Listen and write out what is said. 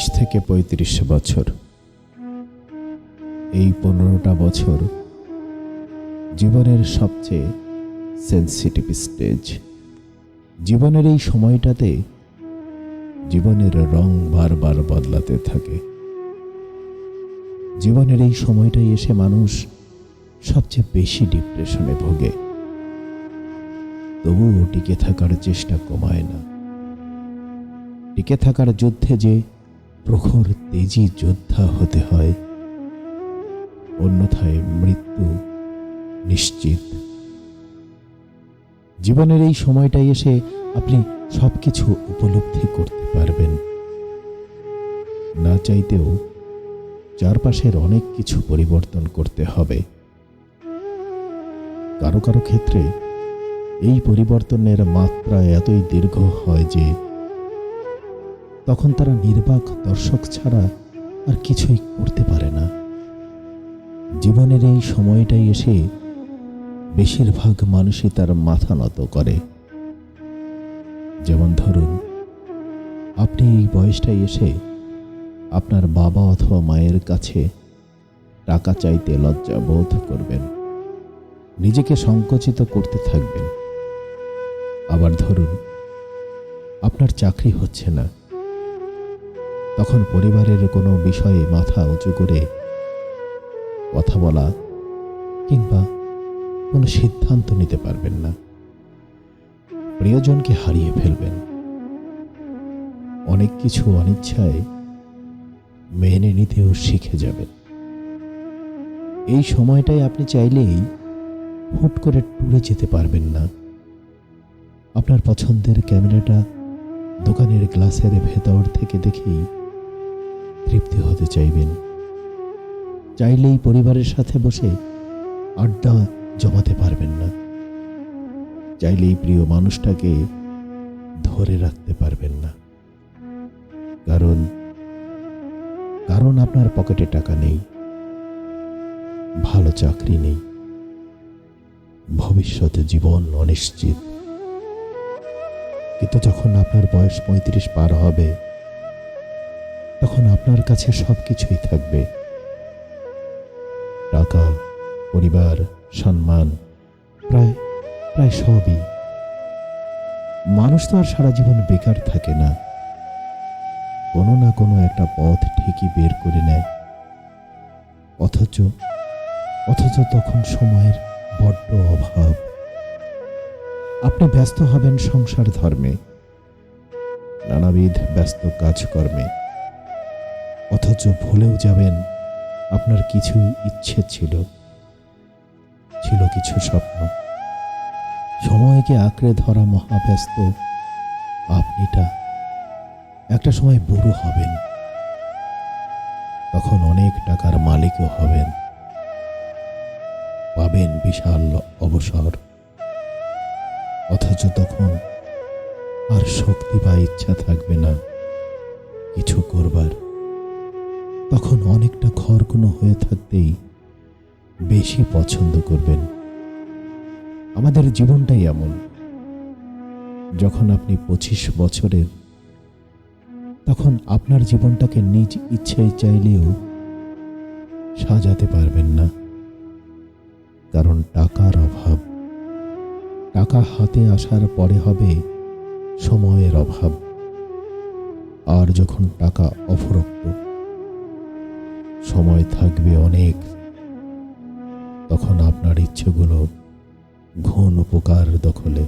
তিরিশ থেকে পঁয়ত্রিশ বছর। এই পনেরোটা বছর জীবনের সবচেয়ে সেন্সিটিভ স্টেজ জীবনের এই সময়টাতে জীবনের রং বারবার বদলাতে থাকে। জীবনের এই সময়টাই এসে মানুষ সবচেয়ে বেশি ডিপ্রেশনে ভোগে। তবুও টিকে থাকার চেষ্টা কমায় না। টিকে থাকার যুদ্ধে যে প্রখর তেজি যোদ্ধা হতে হয়। অন্যথায় মৃত্যু নিশ্চিত। জীবনের এই সময়টাই এসে আপনি সবকিছু উপলব্ধি করতে পারবেন। না চাইতেও চারপাশের অনেক কিছু পরিবর্তন করতে হবে। কারও কারও ক্ষেত্রে এই পরিবর্তনের মাত্রা এতই দীর্ঘ হয় যে তখন তারা নির্বাক দর্শক ছাড়া আর কিছুই করতে পারে না। জীবনের এই সময়টাই এসে বেশিরভাগ মানুষই তার মাথা নত করে। যেমন ধরুন, আপনি এই বয়সটাই এসে আপনার বাবা অথবা মায়ের কাছে টাকা চাইতে লজ্জা বোধ করবেন। নিজেকে সংকুচিত করতে থাকবেন। আবার ধরুন, আপনার চাকরি হচ্ছে না। তখন পরিবারের কোনো বিষয়ে মাথা উঁচু করে কথা বলা কিংবা কোনো সিদ্ধান্ত নিতে পারবেন না। প্রিয়জনকে হারিয়ে ফেলবেন। অনেক কিছু অনিচ্ছায় মেনে নিতেও শিখে যাবেন। এই সময়টায় আপনি চাইলেই হুট করে টুরে যেতে পারবেন না। আপনার পছন্দের ক্যামেরাটা দোকানের গ্লাসের ভেতর থেকে দেখেই তৃপ্তি হতে চাইবেন। চাইলেই পরিবারের সাথে বসে আড্ডা জমাতে পারবেন না। চাইলেই প্রিয় মানুষটাকে ধরে রাখতে পারবেন না। কারণ কারণ আপনার পকেটে টাকা নেই, ভালো চাকরি নেই ভবিষ্যতে জীবন অনিশ্চিত। কিন্তু যখন আপনার বয়স পঁয়ত্রিশ পার হবে তখন আপনার কাছে সব কিছুই থাকবে। টাকা পরিবার, সম্মান, প্রায় প্রায় সবই। মানুষ তো আর সারা জীবন বেকার থাকে না। কোনো না কোনো একটা পথ ঠিকই বের করে নেয়। অথচ অথচ তখন সময়ের বড্ড অভাব। আপনি ব্যস্ত হবেন সংসার ধর্মে। নানাবিধ ব্যস্ত কাজকর্মে। অথচ ভুলেও যাবেন, আপনার কিছু ইচ্ছে ছিল। ছিল কিছু স্বপ্ন। সময়কে আঁকড়ে ধরা মহাব্যস্ত, আপনিটা একটা সময় বুড়ো হবেন। তখন অনেক টাকার মালিকও হবেন। পাবেন বিশাল অবসর। অথচ তখন আর শক্তি বা ইচ্ছা থাকবে না। কিছু করবার। তখন অনেকটা ঘরকুনো হয়ে থাকতেই বেশি পছন্দ করবেন। আমাদের জীবনটাই এমন। যখন আপনি পঁচিশ বছরের, তখন আপনার জীবনটাকে নিজ ইচ্ছায় চাইলেও সাজাতে পারবেন না। কারণ টাকার অভাব। টাকা হাতে আসার পরে হবে সময়ের অভাব। আর যখন টাকা অফরক্ত সময় থাকবে অনেক। তখন আপনার ইচ্ছেগুলো ঘন উপকার দখলে।